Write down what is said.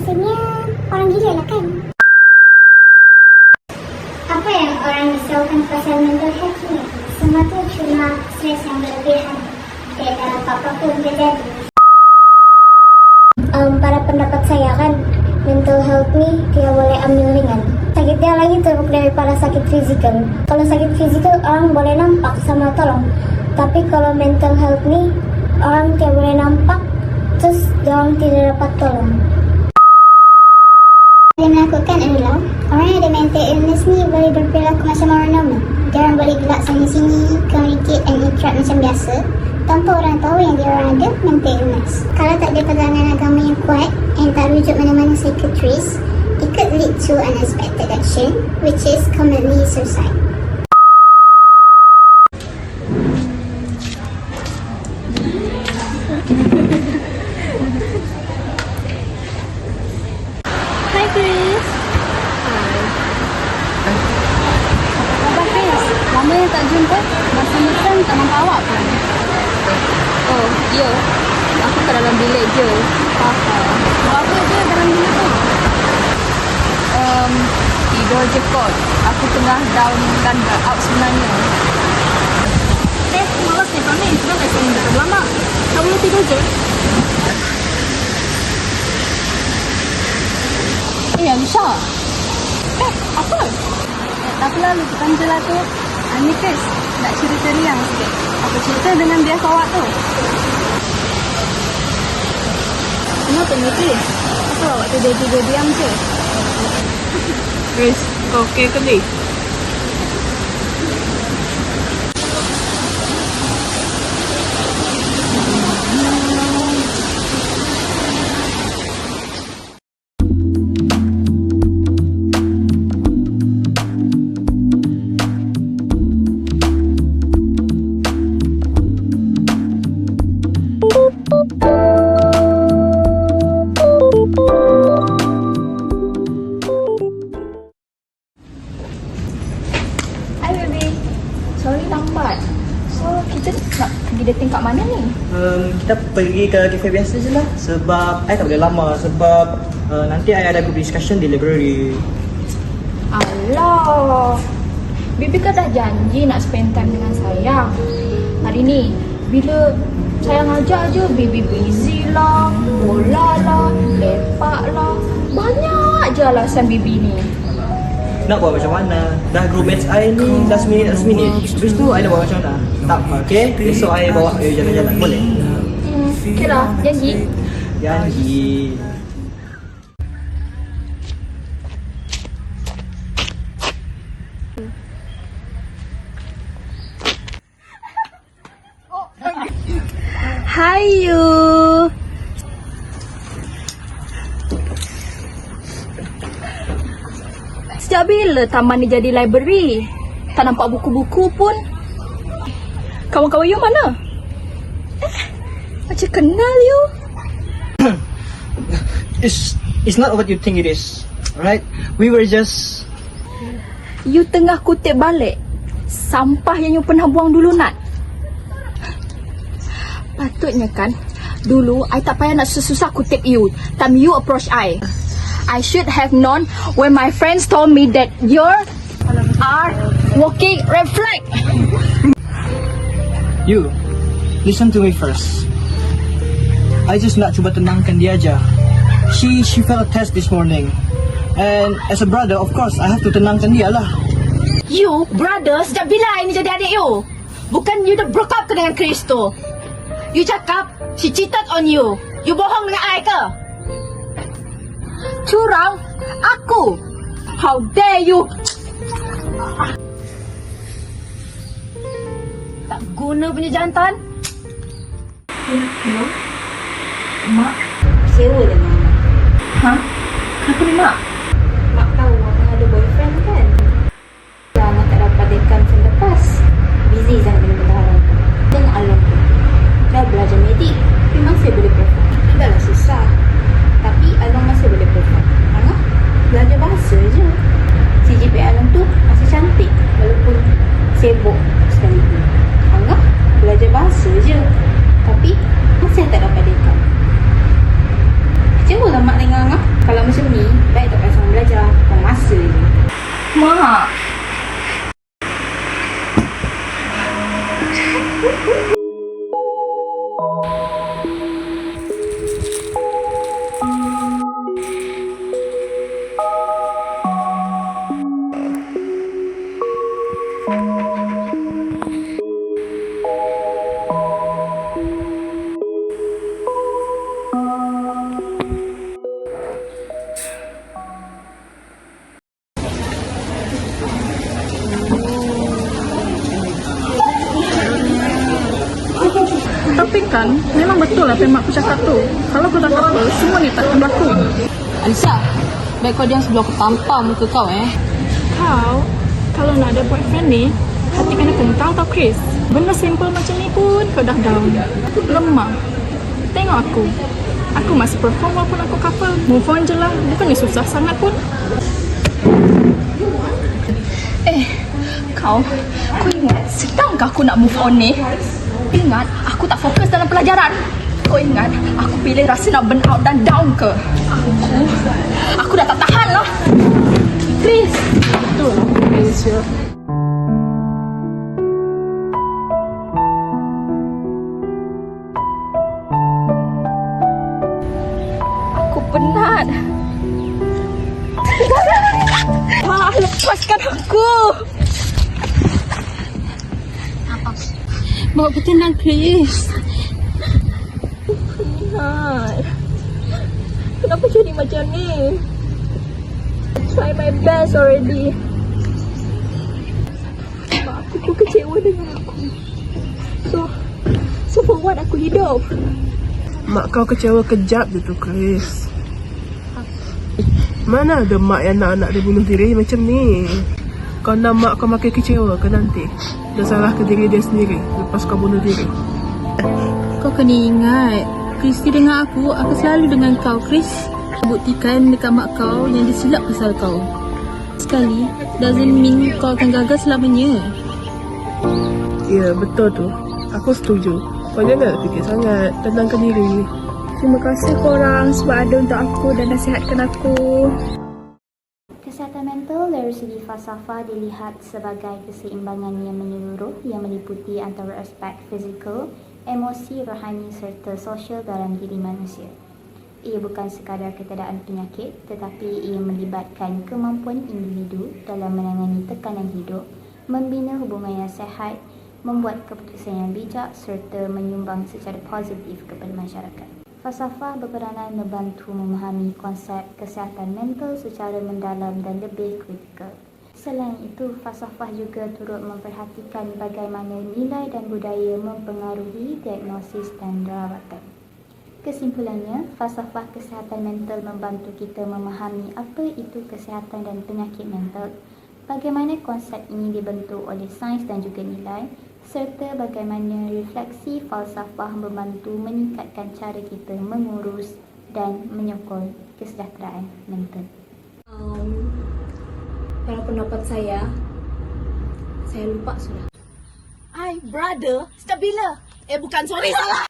rasanya orang gila lah kan? Apa yang orang risaukan pasal mental health ni? Semua tu cuma stres yang berlebihan. Tiada apa-apa pun terjadi. Um, pada pendapat saya kan, mental health ni tidak boleh ambil ringan. Sakitnya lagi teruk daripada sakit fizikal. Kalau sakit fizikal orang boleh nampak sama tolong. Tapi kalau mental health ni orang tidak boleh nampak, terus orang tidak dapat tolong. Yang melakukan adalah orang yang ada mental illness ni boleh berperilaku macam orang normal. Diorang boleh gelak sana sini, communicate and interact macam biasa tanpa orang tahu yang dia orang ada mental illness. Kalau tak ada pegangan agama yang kuat and tak rujuk mana-mana psychiatrist, it could lead to unexpected action which is commonly suicide. Hai Chris. Hai. Apa Chris? Lama yang tak jumpa. Masa makan tak nampak awak pun. Oh, ya. Aku kat dalam bilik je. Faham. Buat apa je dalam bilik tu? Um, tidur je kot. Aku tengah down dan out sebenarnya. Eh, malas ni kami. Sudah tak sini dekat lama. Tak boleh tidur je. Eh, Alisha. Eh, apa? Tak apalah, lupakan je lah tu. Ani Chris, nak cerita riang sikit. Apa cerita dengan biasa awak tu? Kenapa ni Chris? Apa awak tidur-tidur diam je? Chris, kau okey ke ni? Lambat. So, kita nak pergi dating kat mana ni? Um, kita pergi ke kafe biasa je lah Sebab I tak boleh lama Sebab uh, nanti I ada group discussion di library Alah. Bibi kan dah janji nak spend time dengan saya. Hari ni, bila saya ngajak je, Bibi busy lah, bola lah, lepak lah. Banyak je alasan Bibi ni. Nak buat macam mana? Dah group mates I ni last minute last minute Habis tu I nak buat macam mana? Tak apa okay. Besok I bawa you jalan-jalan. Boleh? Hmm, okay lah, janji. Janji Hai you. Sejak bila taman ni jadi library? Tak nampak buku-buku pun. Kawan-kawan you mana? Eh, macam kenal you. It's It's not what you think it is Alright We were just You tengah kutip balik sampah yang you pernah buang dulu Nat. Patutnya kan Dulu, I tak payah nak susah-susah kutip you Time you approach I I should have known when my friends told me that you are walking red flag You Listen to me first I just nak cuba tenangkan dia aja She she felt a test this morning And as a brother of course I have to tenangkan dia lah You, brother, sejak bila I ni jadi adik you? Bukan you dah broke up ke dengan Chris tu? You cakap, she cheated on you. You bohong dengan I ke? Curang? Aku? How dare you? Tak guna punya jantan. Hello? Mak? Sewa dengan mak. Ha? Kenapa ni mak? Mak sibuk sekali ni Angah belajar bahasa je. Tapi masih tak dapat dekat Kecewa lah mak dengan Angah Kalau macam ni, baik tak payah sama belajar. Dan masa je. Mak memang betul apa yang mak aku cakap tu. Kalau kau dah couple, semua ni tak akan berlaku. Alisa, baik kau diam sebelum aku tampar muka kau eh. Kau, kalau nak ada boyfriend ni, hati kena kentang tau Chris. Benda simple macam ni pun kau dah down. Lemah. Tengok aku. Aku masih perform walaupun aku couple. Move on je lah. Bukannya susah sangat pun. Eh, kau, kau ingat sedangkah aku nak move on ni? Ingat, aku tak fokus dalam pelajaran. Kau ingat, aku pilih rasa nak burn out dan down ke? Aku, aku dah tak tahan lah. Chris, Betul. Malaysia. aku penat. Ah, lepaskan aku. Bawa aku tenang, Chris. Penat. Kenapa jadi macam ni? Try my best already. Mak aku pun kecewa dengan aku. So, so for what aku hidup? Mak kau kecewa kejap je tu Chris Mana ada mak yang nak anak dia bunuh diri macam ni Kau nak mak kau makin kecewa ke nanti Dia salah ke diri dia sendiri Lepas kau bunuh diri Kau kena ingat, Kristi dengan aku, aku selalu dengan kau, Chris. Buktikan dekat mak kau yang dia silap pasal kau. Sekali, doesn't mean kau akan gagal selamanya. Ya betul tu Aku setuju Kau jangan fikir sangat Tenangkan diri Terima kasih korang sebab ada untuk aku dan nasihatkan aku. Dari segi falsafah dilihat sebagai keseimbangan yang menyeluruh yang meliputi antara aspek fizikal, emosi, rohani serta sosial dalam diri manusia. Ia bukan sekadar ketadaan penyakit tetapi ia melibatkan kemampuan individu dalam menangani tekanan hidup, membina hubungan yang sehat, membuat keputusan yang bijak serta menyumbang secara positif kepada masyarakat. Falsafah berperanan membantu memahami konsep kesihatan mental secara mendalam dan lebih kritikal. Selain itu, falsafah juga turut memperhatikan bagaimana nilai dan budaya mempengaruhi diagnosis dan rawatan. Kesimpulannya, falsafah kesihatan mental membantu kita memahami apa itu kesihatan dan penyakit mental, bagaimana konsep ini dibentuk oleh sains dan juga nilai, serta bagaimana refleksi falsafah membantu meningkatkan cara kita mengurus dan menyokong kesejahteraan mental. Um, kalau pendapat saya, saya lupa sudah. Ay, brother, sejak bila? Eh, bukan, sorry, salah.